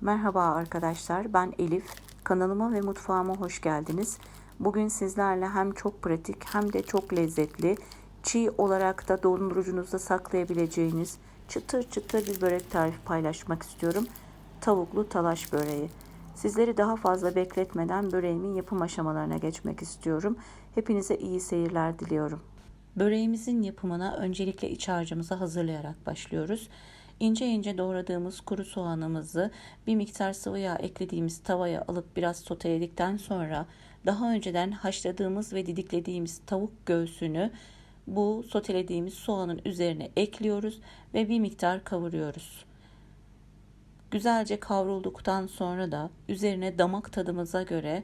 Merhaba arkadaşlar, ben Elif. Kanalıma ve mutfağıma hoş geldiniz. Bugün sizlerle hem çok pratik hem de çok lezzetli, çiğ olarak da dondurucunuzda saklayabileceğiniz çıtır çıtır bir börek tarifi paylaşmak istiyorum. Tavuklu talaş böreği. Sizleri daha fazla bekletmeden böreğimin yapım aşamalarına geçmek istiyorum. Hepinize iyi seyirler diliyorum. Böreğimizin yapımına öncelikle iç harcımızı hazırlayarak başlıyoruz. İnce ince doğradığımız kuru soğanımızı bir miktar sıvı yağ eklediğimiz tavaya alıp biraz soteledikten sonra daha önceden haşladığımız ve didiklediğimiz tavuk göğsünü bu sotelediğimiz soğanın üzerine ekliyoruz ve bir miktar kavuruyoruz. Güzelce kavrulduktan sonra da üzerine damak tadımıza göre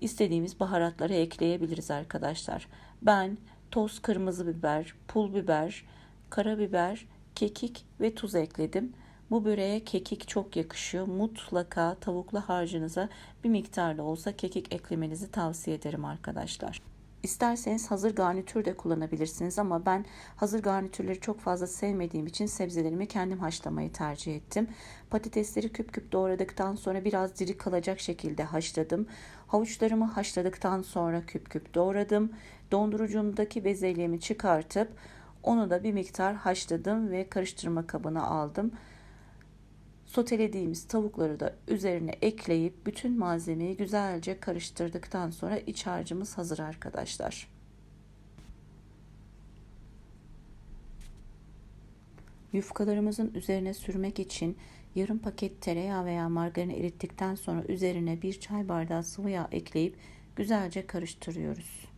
istediğimiz baharatları ekleyebiliriz arkadaşlar. Ben toz kırmızı biber, pul biber, karabiber, kekik ve tuz ekledim. Bu böreğe kekik çok yakışıyor. Mutlaka tavuklu harcınıza bir miktarda olsa kekik eklemenizi tavsiye ederim arkadaşlar. İsterseniz hazır garnitür de kullanabilirsiniz ama ben hazır garnitürleri çok fazla sevmediğim için sebzelerimi kendim haşlamayı tercih ettim. Patatesleri küp küp doğradıktan sonra biraz diri kalacak şekilde haşladım. Havuçlarımı haşladıktan sonra küp küp doğradım. Dondurucumdaki bezelyemi çıkartıp onu da bir miktar haşladım ve karıştırma kabına aldım. Sotelediğimiz tavukları da üzerine ekleyip bütün malzemeyi güzelce karıştırdıktan sonra iç harcımız hazır arkadaşlar. Yufkalarımızın üzerine sürmek için yarım paket tereyağı veya margarin erittikten sonra üzerine bir çay bardağı sıvı yağ ekleyip güzelce karıştırıyoruz.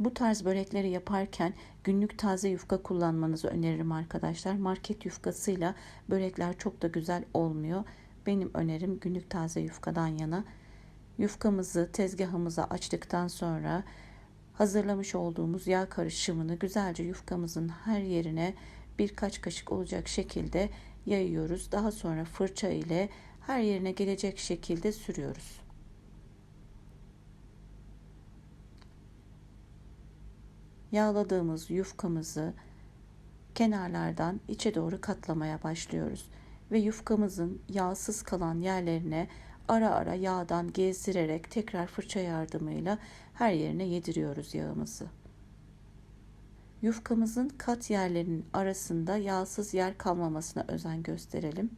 Bu tarz börekleri yaparken günlük taze yufka kullanmanızı öneririm arkadaşlar. Market yufkasıyla börekler çok da güzel olmuyor. Benim önerim günlük taze yufkadan yana. Yufkamızı tezgahımıza açtıktan sonra hazırlamış olduğumuz yağ karışımını güzelce yufkamızın her yerine birkaç kaşık olacak şekilde yayıyoruz. Daha sonra fırça ile her yerine gelecek şekilde sürüyoruz. Yağladığımız yufkamızı kenarlardan içe doğru katlamaya başlıyoruz ve yufkamızın yağsız kalan yerlerine ara ara yağdan gezdirerek tekrar fırça yardımıyla her yerine yediriyoruz yağımızı. Yufkamızın kat yerlerinin arasında yağsız yer kalmamasına özen gösterelim.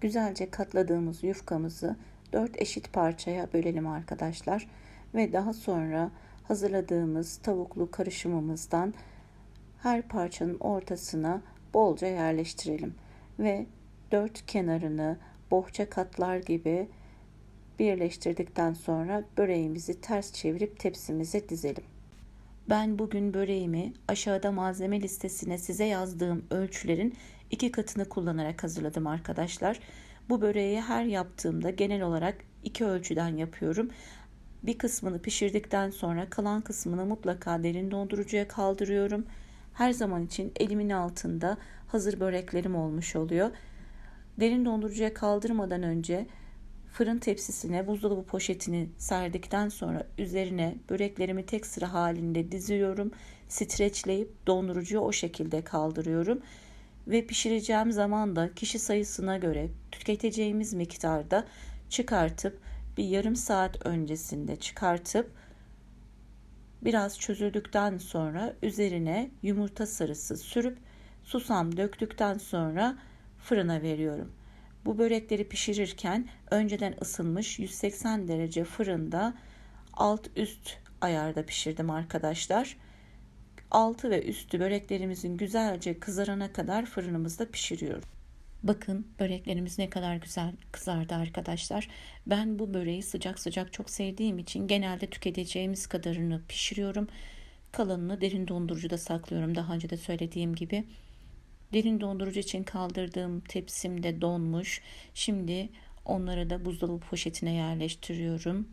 Güzelce katladığımız yufkamızı 4 eşit parçaya bölelim arkadaşlar ve daha sonra hazırladığımız tavuklu karışımımızdan her parçanın ortasına bolca yerleştirelim ve dört kenarını bohça katlar gibi birleştirdikten sonra böreğimizi ters çevirip tepsimize dizelim. Ben bugün böreğimi aşağıda malzeme listesine size yazdığım ölçülerin iki katını kullanarak hazırladım arkadaşlar. Bu böreği her yaptığımda genel olarak iki ölçüden yapıyorum. Bir kısmını pişirdikten sonra kalan kısmını mutlaka derin dondurucuya kaldırıyorum. Her zaman için elimin altında hazır böreklerim olmuş oluyor. Derin dondurucuya kaldırmadan önce fırın tepsisine buzdolabı poşetini serdikten sonra üzerine böreklerimi tek sıra halinde diziyorum. Streçleyip dondurucuya o şekilde kaldırıyorum. Ve pişireceğim zaman da kişi sayısına göre tüketeceğimiz miktarda çıkartıp bir yarım saat öncesinde çıkartıp biraz çözüldükten sonra üzerine yumurta sarısı sürüp susam döktükten sonra fırına veriyorum. Bu börekleri pişirirken önceden ısınmış 180 derece fırında alt üst ayarda pişirdim arkadaşlar. Altı ve üstü böreklerimizin güzelce kızarana kadar fırınımızda pişiriyorum. Bakın böreklerimiz ne kadar güzel kızardı arkadaşlar. Ben bu böreği sıcak sıcak çok sevdiğim için genelde tüketeceğimiz kadarını pişiriyorum. Kalanını derin dondurucuda saklıyorum daha önce de söylediğim gibi. Derin dondurucu için kaldırdığım tepsimde donmuş. Şimdi onları da buzdolabı poşetine yerleştiriyorum.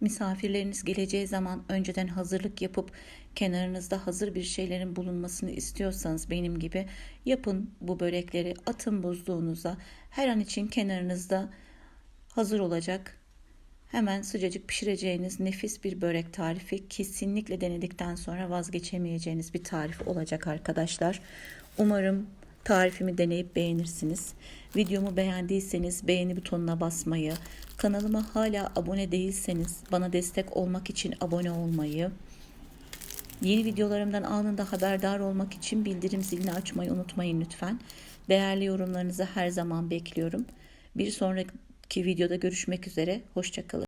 Misafirleriniz geleceği zaman önceden hazırlık yapıp kenarınızda hazır bir şeylerin bulunmasını istiyorsanız benim gibi yapın bu börekleri atın buzluğunuza. Her an için kenarınızda hazır olacak. Hemen sıcacık pişireceğiniz nefis bir börek tarifi kesinlikle denedikten sonra vazgeçemeyeceğiniz bir tarif olacak arkadaşlar. Umarım tarifimi deneyip beğenirsiniz. Videomu beğendiyseniz beğeni butonuna basmayı, kanalıma hala abone değilseniz bana destek olmak için abone olmayı, yeni videolarımdan anında haberdar olmak için bildirim zilini açmayı unutmayın lütfen. Değerli yorumlarınızı her zaman bekliyorum. Bir sonraki videoda görüşmek üzere. Hoşçakalın.